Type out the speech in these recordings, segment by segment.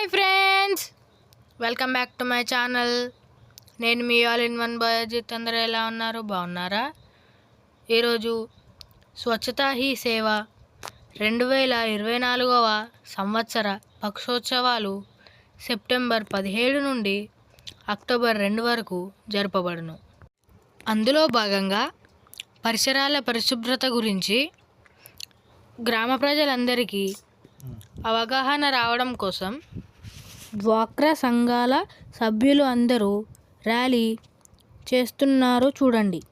Hi friends! Welcome back to my channel. నేను మీ all in one బయోజిత్. అందరూ ఎలా ఉన్నారు? బాగున్నారా? ఈరోజు స్వచ్ఛతా హీ సేవ రెండు వేల ఇరవై నాలుగవ సంవత్సర పక్షోత్సవాలు సెప్టెంబర్ పదిహేడు నుండి అక్టోబర్ రెండు వరకు జరపబడును. అందులో భాగంగా పరిసరాల పరిశుభ్రత గురించి గ్రామ ప్రజలందరికీ అవగాహన రావడం కోసం డ్వాక్రా సంఘాల సభ్యులు అందరూ ర్యాలీ చేస్తున్నారు చూడండి.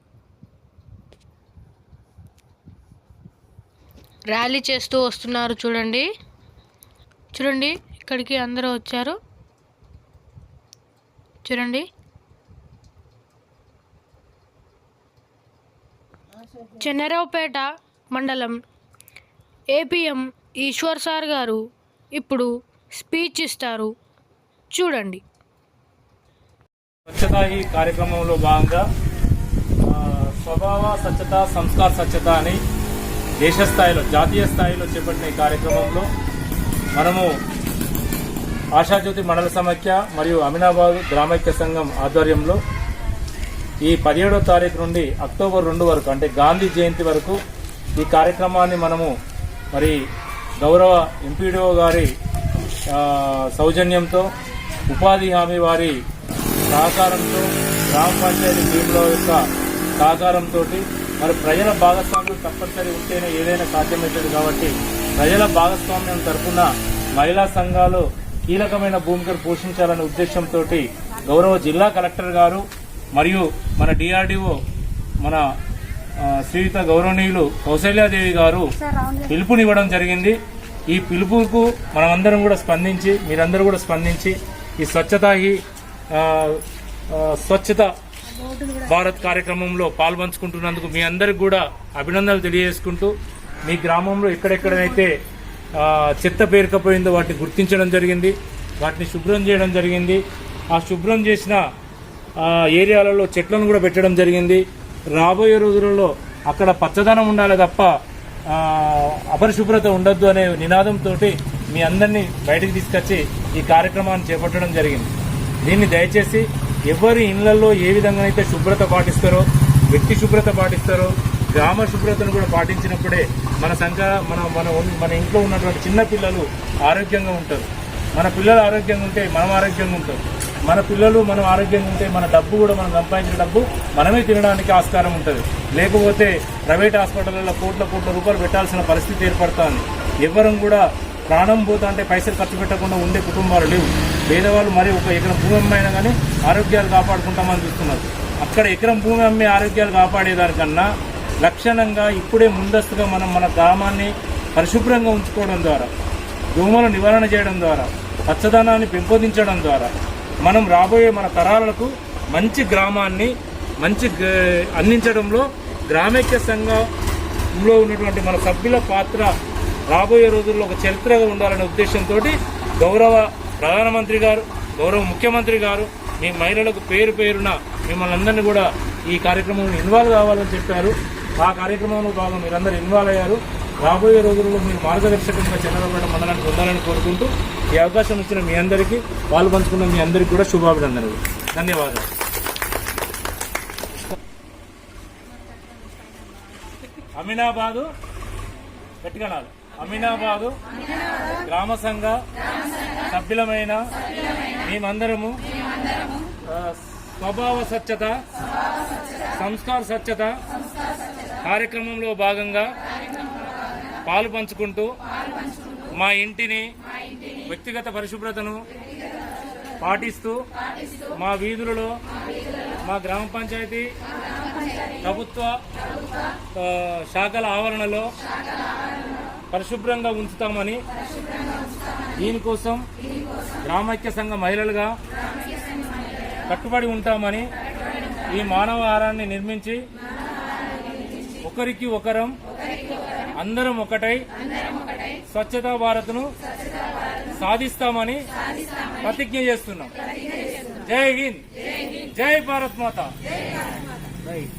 ర్యాలీ చేస్తూ వస్తున్నారు చూడండి. చూడండి ఇక్కడికి అందరూ వచ్చారు. చూడండి. చెన్నరావుపేట మండలం ఏపీఎం ఈశ్వర్ సార్ గారు ఇప్పుడు స్పీచ్ ఇస్తారు. చూడండి. స్వచ్ఛత ఈ కార్యక్రమంలో భాగంగా స్వభావ స్వచ్ఛత సంస్కార స్వచ్ఛత అని దేశ స్థాయిలో జాతీయ స్థాయిలో చేపట్టిన ఈ కార్యక్రమంలో మనము ఆశాజ్యోతి మండల సమాఖ్య మరియు అమినాబాద్ గ్రామైక్య సంఘం ఆధ్వర్యంలో ఈ పదిహేడో తారీఖు నుండి అక్టోబర్ రెండు వరకు అంటే గాంధీ జయంతి వరకు ఈ కార్యక్రమాన్ని మనము మరి గౌరవ ఎంపీడీఓ గారి సౌజన్యంతో ఉపాధి హామీ వారి సహకారంతో గ్రామ పంచాయతీ టీంల యొక్క సహకారంతో మరి ప్రజల భాగస్వామ్యం తప్పనిసరి ఉంటేనే ఏదైనా సాధ్యమవుతుంది కాబట్టి ప్రజల భాగస్వామ్యం తరపున మహిళా సంఘాలు కీలకమైన భూమికను పోషించాలనే ఉద్దేశంతో గౌరవ జిల్లా కలెక్టర్ గారు మరియు మన డిఆర్డీఓ మన శ్రీయుత గౌరవనీయులు కౌశల్యాదేవి గారు పిలుపునివ్వడం జరిగింది. ఈ పిలుపుకు మనమందరం కూడా స్పందించి మీరందరూ కూడా స్పందించి ఈ స్వచ్ఛత స్వచ్ఛత భారత్ కార్యక్రమంలో పాల్పంచుకుంటున్నందుకు మీ అందరికి కూడా అభినందనలు తెలియజేసుకుంటూ మీ గ్రామంలో ఎక్కడెక్కడైతే చెత్త పేరుకపోయిందో వాటిని గుర్తించడం జరిగింది వాటిని శుభ్రం చేయడం జరిగింది ఆ శుభ్రం చేసిన ఏరియాలలో చెట్లను కూడా పెట్టడం జరిగింది. రాబోయే రోజులలో అక్కడ పచ్చదనం ఉండాలి తప్ప అపరిశుభ్రత ఉండొద్దు అనే నినాదంతో మీ అందరినీ బయటకు తీసుకొచ్చి ఈ కార్యక్రమాన్ని చేపట్టడం జరిగింది. దీన్ని దయచేసి ఎవరి ఇళ్ళలో ఏ విధంగానైతే శుభ్రత పాటిస్తారో వ్యక్తి శుభ్రత పాటిస్తారో గ్రామ శుభ్రతను కూడా పాటించినప్పుడే మన సంఘ మన మన మన ఇంట్లో ఉన్నటువంటి చిన్న పిల్లలు ఆరోగ్యంగా ఉంటారు. మన పిల్లలు ఆరోగ్యంగా ఉంటే మనం ఆరోగ్యంగా ఉంటాం. మన పిల్లలు మనం ఆరోగ్యంగా ఉంటే మన డబ్బు కూడా మనం సంపాదించిన డబ్బు మనమే తినడానికి ఆస్కారం ఉంటుంది. లేకపోతే ప్రైవేట్ హాస్పిటల్లో కోట్ల కోట్ల రూపాయలు పెట్టాల్సిన పరిస్థితి ఏర్పడుతుంది. ఎవరం కూడా ప్రాణం పోతా అంటే పైసలు ఖర్చు పెట్టకుండా ఉండే కుటుంబాలు లేవు. పేదవాళ్ళు మరి ఒక ఎకరం భూమి అమ్మైనా కానీ ఆరోగ్యాలు కాపాడుకుంటామని చూస్తున్నారు. అక్కడ ఎకరం భూమి అమ్మి ఆరోగ్యాలు కాపాడేదానికన్నా లక్షణంగా ఇప్పుడే ముందస్తుగా మనం మన గ్రామాన్ని పరిశుభ్రంగా ఉంచుకోవడం ద్వారా దోమల నివారణ చేయడం ద్వారా పచ్చదనాన్ని పెంపొందించడం ద్వారా మనం రాబోయే మన తరాలకు మంచి గ్రామాన్ని మంచి గ- అందించడంలో గ్రామైక్య సంఘంలో ఉన్నటువంటి మన సభ్యుల పాత్ర రాబోయే రోజుల్లో ఒక చరిత్రగా ఉండాలనే ఉద్దేశంతో గౌరవ ప్రధానమంత్రి గారు గౌరవ ముఖ్యమంత్రి గారు మీ మహిళలకు పేరు పేరున మిమ్మల్ని అందరినీ కూడా ఈ కార్యక్రమంలో ఇన్వాల్వ్ కావాలని చెప్పారు. ఆ కార్యక్రమంలో భాగం మీరందరూ ఇన్వాల్వ్ అయ్యారు. రాబోయే రోజుల్లో మీరు మార్గదర్శకంగా చంద్రబాబు మండలానికి పొందాలని కోరుకుంటూ ఈ అవకాశం ఇచ్చిన మీ అందరికీ పాలు పంచుకున్న మీ అందరికీ కూడా శుభాభినందనలు. ధన్యవాదాలు. అమీనాబాదు గట్టిగనాలు అమీనాబాదు గ్రామ సంఘ సభ్యులమైన మేమందరము స్వభావ స్వచ్ఛత సంస్కార స్వచ్ఛత కార్యక్రమంలో భాగంగా పాలు పంచుకుంటూ మా ఇంటిని వ్యక్తిగత పరిశుభ్రతను పాటిస్తూ మా వీధులలో మా గ్రామ పంచాయతీ ప్రభుత్వ శాఖల ఆవరణలో పరిశుభ్రంగా ఉంచుతామని దీనికోసం గ్రామైక్య సంఘ మహిళలుగా కట్టుబడి ఉంటామని ఈ మానవ ఆహారాన్ని నిర్మించి ఒకరికి ఒకరం అందరం ఒకటై స్వచ్ఛతా భారత్ను సాధిస్తామని ప్రతిజ్ఞ చేస్తున్నాం. జై హింద్. జై భారత్ మాత. రైట్